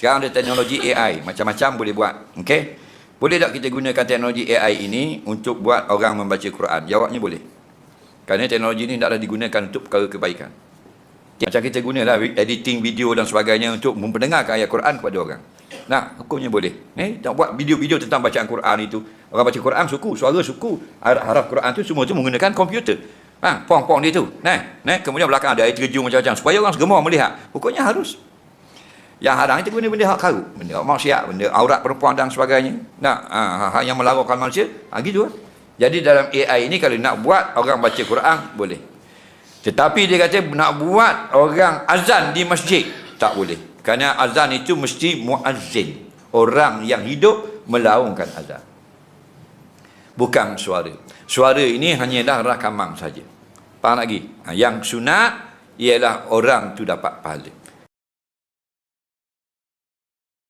Sekarang ada teknologi AI, macam-macam boleh buat. Okey? Boleh tak kita gunakan teknologi AI ini untuk buat orang membaca Quran? Jawabnya boleh. Kerana teknologi ini tidaklah digunakan untuk perkara kebaikan. Macam kita gunalah editing video dan sebagainya untuk memperdengarkan ayat Quran kepada orang. Nah, hukumnya boleh. Eh, tak buat video-video tentang bacaan Quran itu. Orang baca Quran suku, suara suku. Harap Quran itu semua itu menggunakan komputer. Ha, pong-pong dia tu. Nah, nah, kemudian belakang ada ayat terjun macam-macam supaya orang segemar melihat. Hukumnya harus. Yang haram itu benda-benda hak karut, benda hak maksiat, benda aurat perempuan dan sebagainya. Nah, ha, hak yang melarangkan manusia, ha, gitu lah. Jadi dalam AI ini kalau nak buat orang baca Quran boleh. Tetapi dia kata nak buat orang azan di masjid tak boleh. Kerana azan itu mesti muazzin, orang yang hidup melaungkan azan. Bukan suara. Suara ini hanyalah rakaman saja. Faham lagi? Ha, yang sunat ialah orang tu dapat pahala.